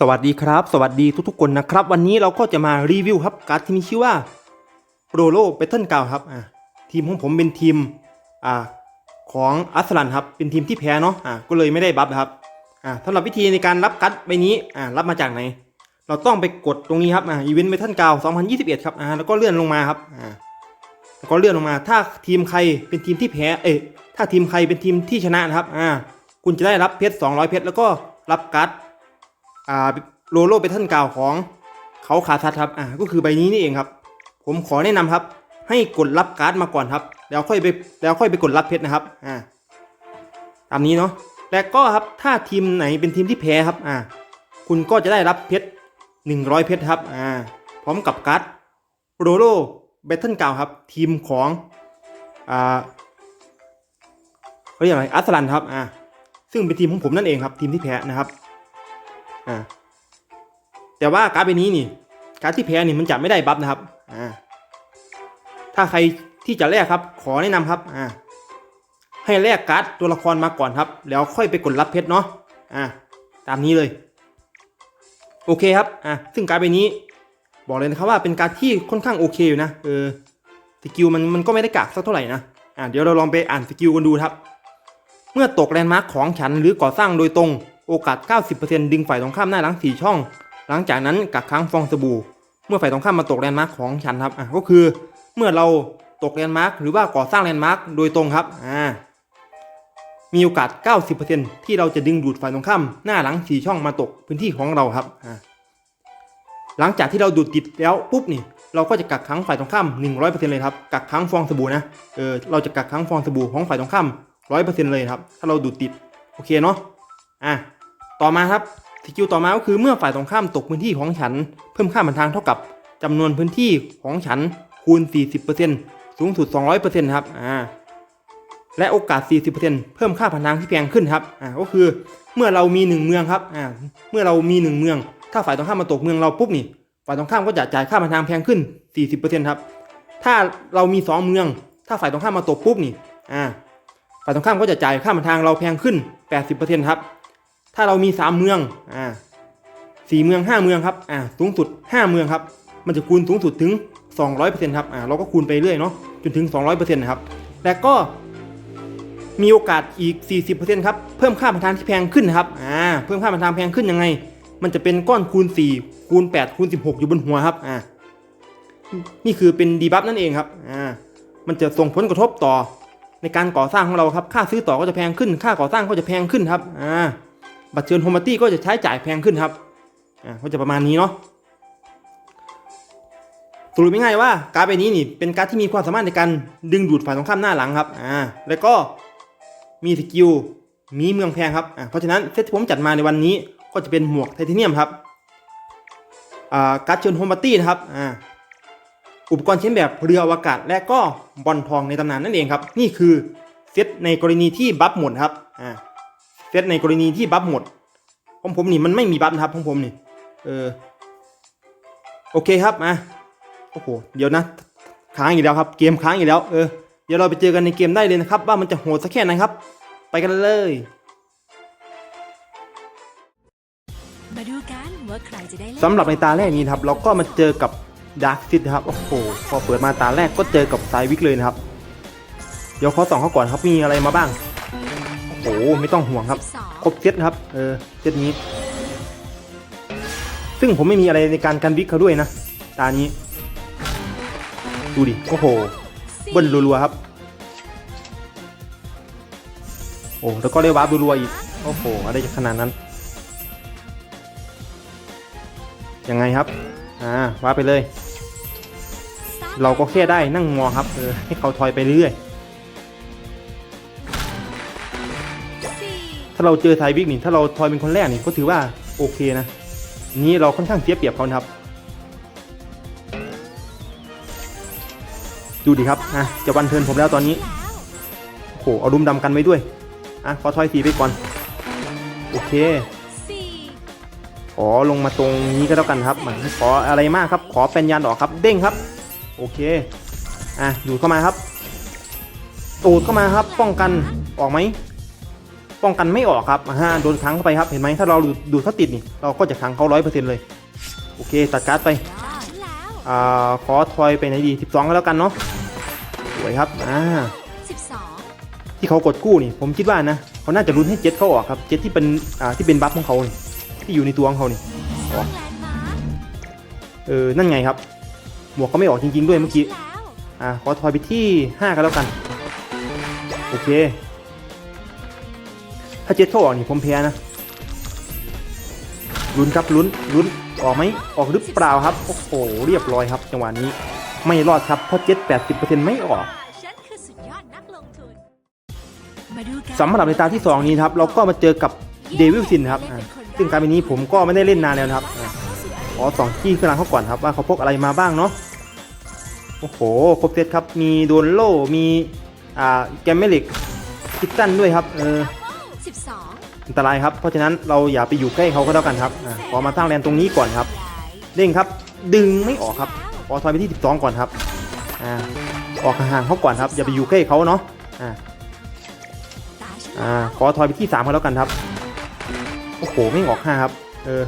สวัสดีครับ สวัสดีทุกๆคนนะครับ วันนี้เราก็จะมารีวิวครับการ์ดที่มีชื่อว่าโรโลเบทเทิลเก่าครับอ่าทีมของผมเป็นทีมอ่าของอัสลันครับเป็นทีมที่แพ้เนาะอ่าก็เลยไม่ได้บัฟครับอ่าสำหรับวิธีในการรับการ์ดใบนี้อ่ารับมาจากไหน เราต้องไปกดตรงนี้ครับอ่าอีเวนต์เบทเทิลเก่า2021 ครับอ่าแล้วก็เลื่อนลงมาครับอ่าแล้วก็เลื่อนลงมา ถ้าทีมใครเป็นทีมที่แพ้เอ้ยถ้าทีมใครเป็นทีมที่ชนะนะครับอ่าคุณจะได้รับเพชร200 เพชรแล้วก็รับการ์ด อ่าโลโลเบทเทิลกาวของเขาขาซัดครับ อ่า ก็คือใบนี้นี่เองครับ ผมขอแนะนำครับ ให้กดรับการ์ดมาก่อนครับ แล้วค่อยไปแล้วค่อยไปกดรับเพชรนะครับ อ่า ตามนี้เนาะ แล้วก็ครับ ถ้าทีมไหนเป็นทีมที่แพ้ครับ อ่า คุณก็จะได้รับเพชร100เพชรครับ อ่า พร้อมกับการ์ดโรโลเบทเทิลกาวครับ ทีมของ อ่าเขาเรียกอะไรอัสลันครับ อ่า ซึ่งเป็นทีมของผมนั่นเองครับ ทีมที่แพ้นะครับ อ่าแต่ว่าการ์ดใบนี้นี่ การ์ดที่แพ้นี่มันจะไม่ได้บัฟนะครับ อ่า ถ้าใครที่จะแลกครับ ขอแนะนำครับ อ่า ให้แลกการ์ดตัวละครมาก่อนครับ แล้วค่อยไปกดรับเพชรเนาะ อ่า ตามนี้เลย โอเคครับ อ่าซึ่งการ์ดใบนี้ บอกเลยนะครับว่าเป็นการ์ดที่ค่อนข้างโอเคอยู่นะ เออ สกิลมันมันก็ไม่ได้กากสักเท่าไหร่นะ อ่า เดี๋ยวเราลองไปอ่านสกิลกันดูครับ เมื่อตกแลนด์มาร์คของฉันหรือก่อสร้างโดยตรง โอกาส 90%ดึงฝ่ายตรงข้ามหน้าหลัง 4 ช่อง หลังจากนั้นกักค้างฟองสบู่ เมื่อฝ่ายตรงข้ามมาตกแลนด์มาร์คของฉันครับอะก็คือเมื่อเราตกแลนด์มาร์คหรือว่าก่อสร้างแลนด์มาร์คโดยตรงครับอ่ามีโอกาส 90%ที่เราจะดึงดูดฝ่ายตรงข้ามหน้าหลัง 4 ช่องมาตกพื้นที่ของเราครับอ่าหลังจากที่เราดูดติดแล้วปุ๊บนี่เราก็จะกักขังฝ่ายตรงข้าม 100%เลยครับกักขังฟองสบู่นะเออเราจะกักขังฟองสบู่ของฝ่ายตรงข้าม 100%เลยครับถ้าเราดูดติดโอเคเนาะอะ ต่อมาครับสกิลต่อมาก็คือเมื่อฝ่ายตรงข้ามตกพื้นที่ของฉัน เพิ่มค่าบันทางเท่ากับจำนวนพื้นที่ของฉันคูณ 40%สูงสุด 200%ครับอ่าและโอกาส 40%เพิ่มค่าพันทางที่แพงขึ้นครับอ่าก็คือเมื่อเรามี 1 เมืองครับอ่าเมื่อเรามี 1 เมือง ถ้าฝ่ายตรงข้ามมาตกเมืองเราปุ๊บนี่ฝ่ายตรงข้ามก็จะจ่ายค่าพันทางแพงขึ้น 40%ครับถ้าเรามี 2 เมือง ถ้าฝ่ายตรงข้ามมาตกปุ๊บนี่อ่าฝ่ายตรงข้ามก็จะจ่ายค่าพันทางเราแพงขึ้น 80%ครับ ถ้าเรามี 3 เมืองอ่าสี่เมือง 5 เมืองครับอ่าสูงสุด 5 เมืองครับ มันจะคูณสูงสุดถึง 200%ครับอ่าเราก็คูณไปเรื่อยเนาะจนถึง 200%นะครับแต่ก็มีโอกาสอีก 40%ครับเพิ่มค่าพันทางที่แพงขึ้นนครับอ่าเพิ่มค่าพันทางแพงขึ้นยังไง มันจะเป็นก้อนคูณ 4 คูณ 8 คูณ 16 อยู่บนหัวครับอ่านี่คือเป็นดีบัฟนั่นเองครับอ่ามันจะส่งผลกระทบต่อในการก่อสร้างของเราครับ ค่าซื้อต่อก็จะแพงขึ้น ค่าก่อสร้างก็จะแพงขึ้นครับ อ่า บัตรเชิญโฮมตี้ก็จะใช้จ่ายแพงขึ้นครับอ่าก็จะประมาณนี้เนาะสรุปง่ายๆว่าการ์ดใบนี้นี่เป็นการ์ดที่มีความสามารถในการดึงดูดฝ่ายตรงข้ามหน้าหลังครับอ่าแล้วก็มีสกิลมีเมืองแพงครับอ่าเพราะฉะนั้นเซตที่ผมจัดมาในวันนี้ก็จะเป็นหมวกไทเทเนียมครับอ่าการ์ดเชิญโฮมตี้นะครับอ่าอุปกรณ์เช่นแบบเรืออวกาศและก็บอลทองในตำนานนั่นเองครับ นี่คือเซตในกรณีที่บัฟหมดครับอ่า เซตในกรณีที่บัฟหมดของผมนี่มันไม่มีบัฟนะครับของผมนี่ เออ โอเคครับมาโอ้โห เดี๋ยวนะ ค้างอีกแล้วครับ เกมค้างอีกแล้ว เออ เดี๋ยวเราไปเจอกันในเกมได้เลยนะครับ ว่ามันจะโหดสักแค่ไหนครับ ไปกันเลย มาดูกันว่าใครจะได้เล่นสำหรับในตาแรกนี้นะครับ เราก็มาเจอกับดาร์คซิตครับ โอ้โห พอเปิดมาตาแรกก็เจอกับไซวิกเลยนะครับ เดี๋ยวขอส่องเขาก่อนครับ มีอะไรมาบ้างโอ้โหไม่ต้องห่วงครับ ครบเซตครับ เออเซตนี้ ซึ่งผมไม่มีอะไรในการกันวิกเขาด้วยนะ ตานี้ ดูดิ โอ้โหเบิ้ลรัวๆครับ โอ้แล้วก็ได้วาร์ปรัวๆอีก โอ้โห อะไรจะขนาดนั้น ยังไงครับ อ่าวาร์ปไปเลย เราก็แค่ได้นั่งมองครับ เออ ให้เขาทอยไปเรื่อย ถ้าเราเจอไทยวิกนี่ถ้าเราทอยเป็นคนแรกนี่ก็ถือว่าโอเคนะ นี้เราค่อนข้างเสียเปรียบเขาครับ ดูดิครับอะจะวันเทินผมแล้วตอนนี้โอ้โหเอารุมดำกันไว้ด้วยอะขอทอยสีไปก่อนโอเคขอลงมาตรงนี้ก็แล้วกันครับไม่ขออะไรมากครับ ขอเป็นยานดอกครับ เด้งครับ โอเคอะดูดเข้ามาครับตูดเข้ามาครับ ป้องกันออกไหม ป้องกันไม่ออกครับอ่าโดนขังเข้าไปครับเห็นไหมถ้าเราดูดดูดเขาติดนี่เราก็จะขังเขาร้อยเปอร์เซ็นต์เลยโอเคตัดการ์ดไปอ่าขอทอยไปไหนดี 12ก็แล้วกันเนาะสวยครับอ่าสิบสองที่เขากดกู้นี่ผมคิดว่านะเขาน่าจะรุนให้เจ็ตเขาออกครับเจ็ตที่เป็นอ่าที่เป็นบัฟของเขานี่ที่อยู่ในตัวของเขานี่เออนั่นไงครับหมวกก็ไม่ออกจริงๆด้วยเมื่อกี้อ่าขอทอยไปที่ 5ก็แล้วกันโอเค ถ้าเจ็ตเขาออกนี่ผมแพ้นะลุ้นครับลุ้นลุ้นออกไหมออกหรือเปล่าครับโอ้โหเรียบร้อยครับ จังหวะนี้ไม่รอดครับเพราะเจ็ต80%ไม่ออกฉันคือสุดยอดนักลงทุนมาดูกันสำหรับในตาที่2นี้นะครับเราก็มาเจอกับเดวิลซินครับอ่าซึ่งการเป็นนี้ผมก็ไม่ได้เล่นนานแล้วนะครับอ่าขอสองที่เครื่องรางเขาก่อนครับว่าเขาพกอะไรมาบ้างเนาะโอ้โหครบเซตครับมีโดนโล่มีอ่าแกมเมลิกคิตตันด้วยครับเออสิบส อันตรายครับ เพราะฉะนั้นเราอย่าไปอยู่ใกล้เขาก็แล้วกันครับอาขอมาสร้างแลนตรงนี้ก่อนครับเด้งครับดึงไม่ออกครับขอถอยไปที่ 12 ก่อนครับอ่าออกห่างเขาก่อนครับ อย่าไปอยู่ใกล้เขาเนาะอ่าอ่าขอถอยไปที่ 3ก็แล้วกันครับโอ้โหไม่ออก5ครับเออ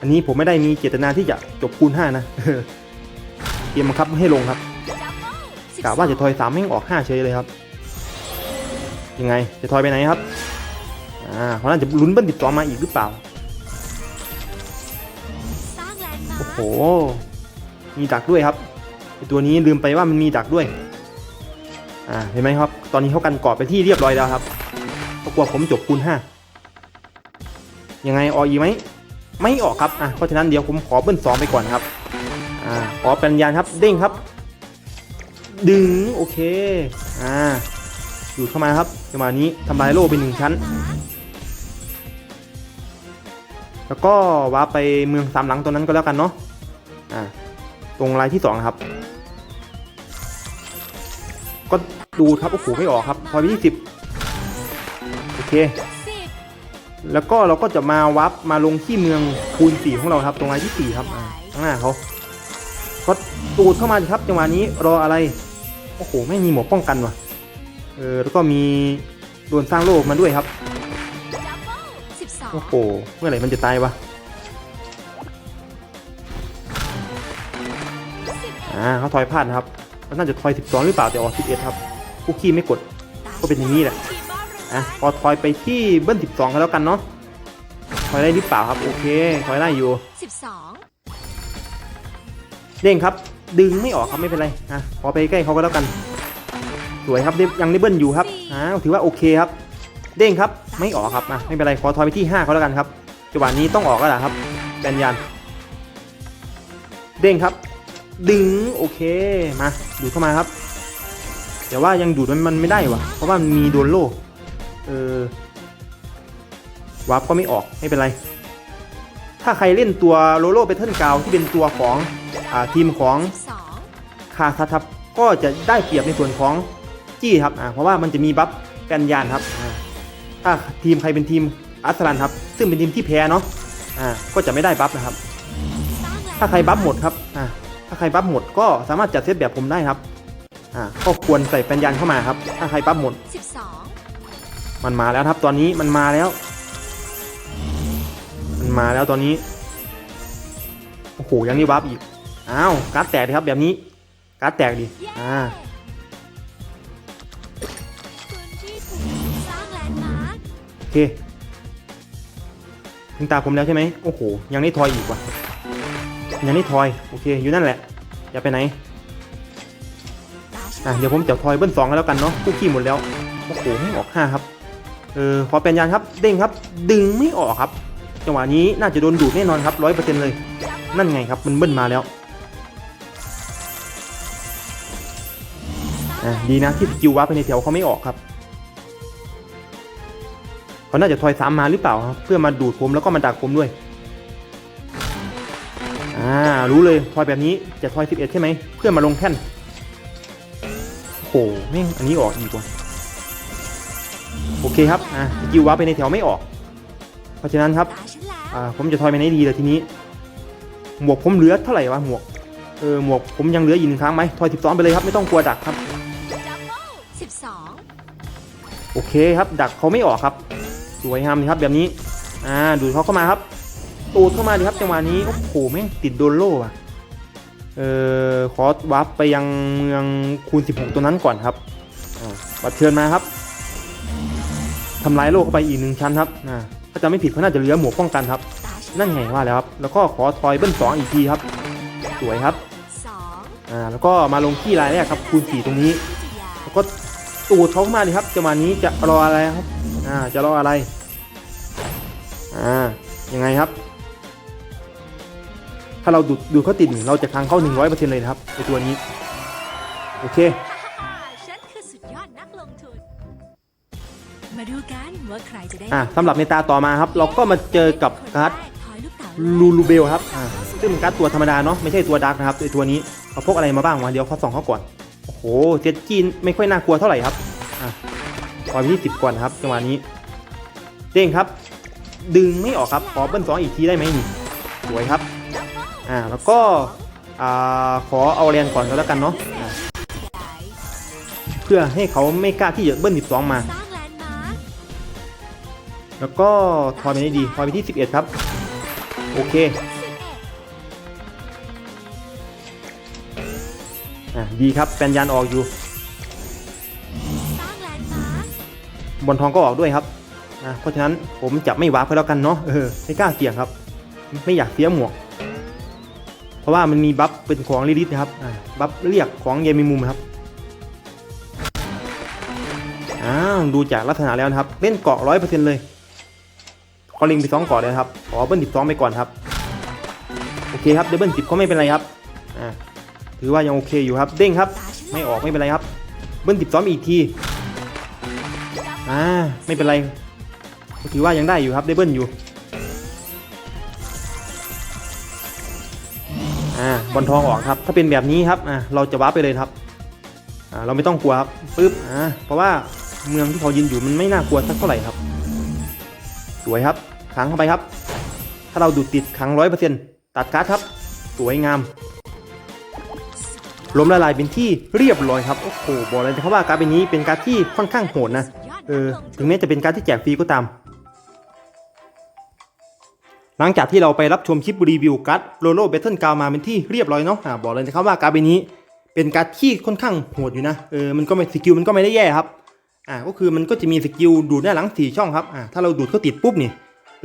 อันนี้ผมไม่ได้มีเจตนาที่จะจบคูณ5นะเออเกมบังคับไม่ให้ลงครับกะว่าจะถอย3ไม่ออก5เฉยเลยครับยังไงจะถอยไปไหนครับ อ่าเขาน่าจะลุ้นเบิ้ลติดต่อมาอีกหรือเปล่า โอ้โห มีดักด้วยครับตัวนี้ลืมไปว่ามันมีดักด้วย อ่า เห็นไหมครับ ตอนนี้เขากันกรอบไปที่เรียบร้อยแล้วครับเพราะกลัวผมจบคูณห้ายังไงออกอีไหม ไม่ออกครับ อะ เพราะฉะนั้นเดี๋ยวผมขอเบิ้ลสองไปก่อนครับ อ่า ขอเป็นยานครับ เด้งครับ ดึง โอเค อ่า ดูดเข้ามาครับจังหวะนี้ทำลายโล่เป็นหนึ่งชั้น แล้วก็วาร์ปไปเมืองสามหลังตัวนั้นก็แล้วกันเนาะอ่าตรงลายที่สองครับ ก็ดูครับโอ้โหไม่ออกครับ พอไปที่สิบโอเค แล้วก็เราก็จะมาวับมาลงที่เมืองคูณสี่ของเราครับ ตรงลายที่สี่ครับอ่าข้างหน้าเขาก็ตูดเข้ามาสิครับจังหวะนี้รออะไรโอ้โหไม่มีหมวกป้องกันว่ะเออแล้วก็มีโดนสร้างโลกมาด้วยครับ โอ้โห เมื่อไหร่มันจะตายวะสิบเอ็ดอ่าเขาทอยพลาดนะครับเขาน่าจะทอย 12 หรือเปล่าแต่ออก11 ครับคุกกี้ไม่กด ก็เป็นอย่างนี้แหละทีมบอลรูอะ พอทอยไปที่เบิ้ล 12 กันแล้วกันเนาะทอยได้หรือเปล่าครับ โอเคทอยได้อยู่สิบสองเด้งครับ ดึงไม่ออกครับไม่เป็นไร อะ พอไปใกล้เขาก็แล้วกัน สวยครับได้ยังได้เบิ้ลอยู่ครับ อ่าถือว่าโอเคครับ เด้งครับ ไม่ออกครับอะไม่เป็นไรขอทอยไปที่ 5เขาแล้วกันครับจังหวะนี้ต้องออกแล้วล่ะครับแบนยัน เด้งครับ ดึงโอเคมาดูดเข้ามาครับ แต่ว่ายังดูดมันมันไม่ได้วะเพราะว่ามันมีโดนโล่เออวาร์ปก็ไม่ออกไม่เป็นไร ถ้าใครเล่นตัวโลโลเบทเทิลกาวที่เป็นตัวของอ่าทีมของคาซัตครับก็จะได้เปรียบในส่วนของจี้ครับอ่าเพราะว่ามันจะมีบัฟแกนยานครับอ่ ถ้าทีมใครเป็นทีมอัสลันครับ ซึ่งเป็นทีมที่แพ้เนาะอ่าก็จะไม่ได้บัฟนะครับ ถ้าใครบัฟหมดครับอ่าถ้าใครบัฟหมดก็สามารถจัดเซตแบบผมได้ครับอ่าก็ควรใส่แฟนยันเข้ามาครับ ถ้าใครบัฟหมด มันมาแล้วครับตอนนี้มันมาแล้ว มันมาแล้วตอนนี้โอ้โหยังนี่บัฟอีกอ้าวการ์ดแตกเลยครับแบบนี้การ์ดแตกดิอ่า เค ถึงตาผมแล้วใช่ไหมโอ้โห ยังได้ทอยอีกว่ะ ยังได้ทอย โอเค อยู่นั่นแหละ อย่าไปไหน อะ เดี๋ยวผมจะทอยเบิ้ลสองแล้วกันเนาะคู่ขี้หมดแล้ว โอ้โหไม่ออกห้าครับ เออ ขอเป็นยานครับ เด้งครับ ดึงไม่ออกครับ จังหวะนี้น่าจะโดนดูดแน่นอนครับร้อยเปอร์เซ็นต์เลย นั่นไงครับ มันเบิ้ลมาแล้วอะดีนะที่สกิลวับไปในแถวเขาไม่ออกครับ เขาน่าจะทอยสามมาหรือเปล่าครับเพื่อมาดูดผมแล้วก็มาดักผมด้วยอ่ารู้เลยทอยแบบนี้จะทอย11ใช่ไหมเพื่อมาลงแท่นโอ้โหแม่งอันนี้ออกอีกว่ะโอเคครับอ่าสกิลวับไปในแถวไม่ออก เพราะฉะนั้นครับตาฉันแล้วอ่าผมจะทอยไปไหนดีเลยทีนี้ หมวกผมเหลือเท่าไหร่วะหมวกเออหมวกผมยังเหลืออีกหนึ่งครั้งไหมทอย12ไปเลยครับไม่ต้องกลัวดักครับดับเบิลสิบสองโอเคครับดักเขาไม่ออกครับ สวยงามเลยครับแบบนี้ อ่า ดูดเขาเข้ามาครับ ตูดเข้ามาดีครับจังหวะนี้ โอ้โหแม่งติดโดนโล่อะเอ่อ ขอวาร์ปไปยังเมืองคูณ 16 ตัวนั้นก่อนครับบัดเชิญมาครับทำลายโล่เข้าไปอีกหนึ่งชั้นครับอ่าถ้าจะไม่ผิดเขาน่าจะเหลือหมวกป้องกันครับ นั่นไงว่าแล้วครับ แล้วก็ขอทอยเบิ้ลสองอีกทีครับ สวยครับ อ่า แล้วก็มาลงที่รายแรกครับคูณ4ตรงนี้ แล้วก็ตูดเขาเข้ามาดิครับจังหวะนี้จะรออะไรครับ อ่าจะรออะไร อ่า ยังไงครับ ถ้าเราดูดดูดเขาติดนี่เราจะค้างเข้า 100%เลยนะครับในตัวนี้ โอเคฮ่าฮ่าฉันคือสุดยอดนักลงทุน มาดูกันว่าใครจะได้อ่าสำหรับในตาต่อมาครับ เราก็มาเจอกับการ์ดถอยลูกเต๋าลูลูเบลครับ อ่า ซึ่งเป็นการ์ดตัวธรรมดาเนาะ ไม่ใช่ตัวดาร์กนะครับไอตัวนี้เขาพกอะไรมาบ้างวะ เดี๋ยวเขาส่องเขาก่อน โอ้โห เจ็ดจีนไม่ค่อยน่ากลัวเท่าไหร่ครับ อ่า ปล่อยไปที่สิบก่อนนะครับจังหวะนี้ เด้งครับ ดึงไม่ออกครับขอเบิ้ลสองอีกทีได้ไหมนี่สวยครับอ่าแล้วก็อ่าขอเอาแรนก่อนก็แล้วกันเนาะเพื่อให้เขาไม่กล้าที่จะเบิ้ล12 มาสร้างแลนด์มาร์คแล้วก็ทอยไปได้ดีทอยไปที่ 11 ครับ โอเคอ่าดีครับแปนยันออกอยู่ บอลทองก็ออกด้วยครับอ่าเพราะฉะนั้นผมจะไม่วาร์ปแล้วกันเนาะเออไม่กล้าเสี่ยงครับ ไม่อยากเสียหมวก เพราะว่ามันมีบัฟเป็นของลิลิตนะครับบัฟเรียกของเยมิมุมครับอ้าวดูจากลักษณะแล้วนะครับ เล่นเกาะร้อยเปอร์เซ็นต์เลยขอลิงไปสองเกาะเลยครับขอเบิ้ลสิบสองไปก่อนครับโอเคครับเดบเบิ้ลสิบก็ไม่เป็นไรครับอ่าถือว่ายังโอเคอยู่ครับ เด้งครับ ไม่ออกไม่เป็นไรครับ เบิ้ลสิบสองอีกที อ่าไม่เป็นไรถือว่ายังได้อยู่ครับได้เบิ้ลอยู่อ่าบอลทองออกครับ ถ้าเป็นแบบนี้ครับอ่าเราจะวาร์ปไปเลยครับอ่าเราไม่ต้องกลัวครับปึ๊บอ่าเพราะว่าเมืองที่เขายืนอยู่มันไม่น่ากลัวสักเท่าไหร่ครับ สวยครับขังเข้าไปครับ ถ้าเราดูดติดขังร้อยเปอร์เซ็นต์ตัดการ์ดครับ สวยงามล้มละลายเป็นที่เรียบร้อยครับ โอ้โห บอกเลยนะครับว่าการ์ดใบนี้เป็นการ์ดที่ค่อนข้างโหดนะ เออถึงแม้จะเป็นการดที่แจกฟรีก็ตาม หลังจากที่เราไปรับชมคลิปรีวิวการ์ดโรโลเบทเทิลกาวมาเป็นที่เรียบร้อยเนาะอ่าบอกเลยนะครับว่าการ์ดใบนี้ เป็นการ์ดที่ค่อนข้างโหดอยู่นะเออมันก็ไม่สกิลมันก็ไม่ได้แย่ครับอ่าก็คือมันก็จะมีสกิลดูดหน้าหลังสี่ช่องครับอ่าถ้าเราดูดเขาติดปุ๊บนี่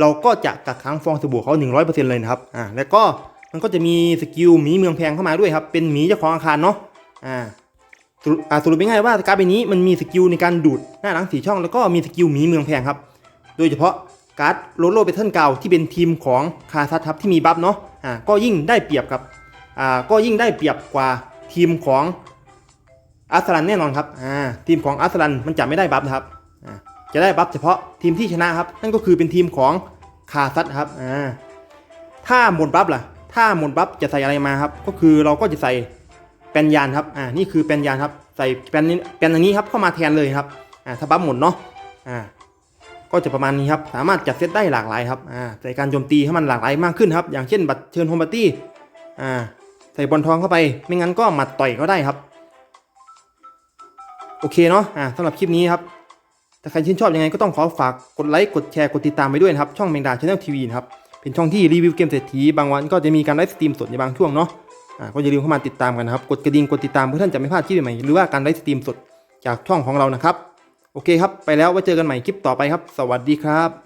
เราก็จะกักขังฟองสบู่เขา100%เลยนะครับอ่าแล้วก็มันก็จะมีสกิลหมีเมืองแพงเข้ามาด้วยครับเป็นหมีเจ้าของอาคารเนาะอ่า สรุปอ่าสรุปง่ายๆว่าการ์ดใบนี้มันมีสกิลในการดูดหน้าหลังสีช่องแล้วก็มีสกิลหมีเมืองแพงครับ โดยเฉพาะการ์ดโรโลเบทเทิลเก่าที่เป็นทีมของคาซัตครับที่มีบัฟเนาะอ่าก็ยิ่งได้เปรียบกับอ่าก็ยิ่งได้เปรียบกว่าทีมของอาร์สลันแน่นอนครับอ่าทีมของอาร์สลันมันจะไม่ได้บัฟนะครับอ่าจะได้บัฟเฉพาะทีมที่ชนะครับนั่นก็คือเป็นทีมของคาซัตครับอ่าถ้าหมดบัฟล่ะ ถ้าหมดบัฟจะใส่อะไรมาครับ ก็คือเราก็จะใส่ ปนยานครับอ่านี่คือแปนยานครับใส่แปนนี้แปนอันนี้ครับเข้ามาแทนเลยครับอ่าถ้าบัฟหมดเนาะอ่าก็จะประมาณนี้ครับสามารถจัดเซตได้หลากหลายครับอ่าใส่การโจมตีให้มันหลากหลายมากขึ้นครับอย่างเช่นบัตรเชิญโฮมบัตตี้อ่าใส่บอลทองเข้าไป ไม่งั้นก็หมัดต่อยก็ได้ครับ โอเคเนาะอ่าสำหรับคลิปนี้ครับถ้าใครชื่นชอบยังไงก็ต้องขอฝากกดไลค์กดแชร์กดติดตามไปด้วยนะครับช่องแมงดาชาแนลทีวีครับเป็นช่องที่รีวิวเกมเศรษฐีบางวันก็จะมีการไลฟ์สตรีมสดในบางช่วงเนาะ ก็อย่าลืมเข้ามาติดตามกันนะครับ กดกระดิ่งกดติดตามเพื่อท่านจะไม่พลาดคลิปใหม่ๆหรือว่าการไลฟ์สตรีมสดจากช่องของเรานะครับ โอเคครับ ไปแล้วไว้เจอกันใหม่คลิปต่อไปครับ สวัสดีครับ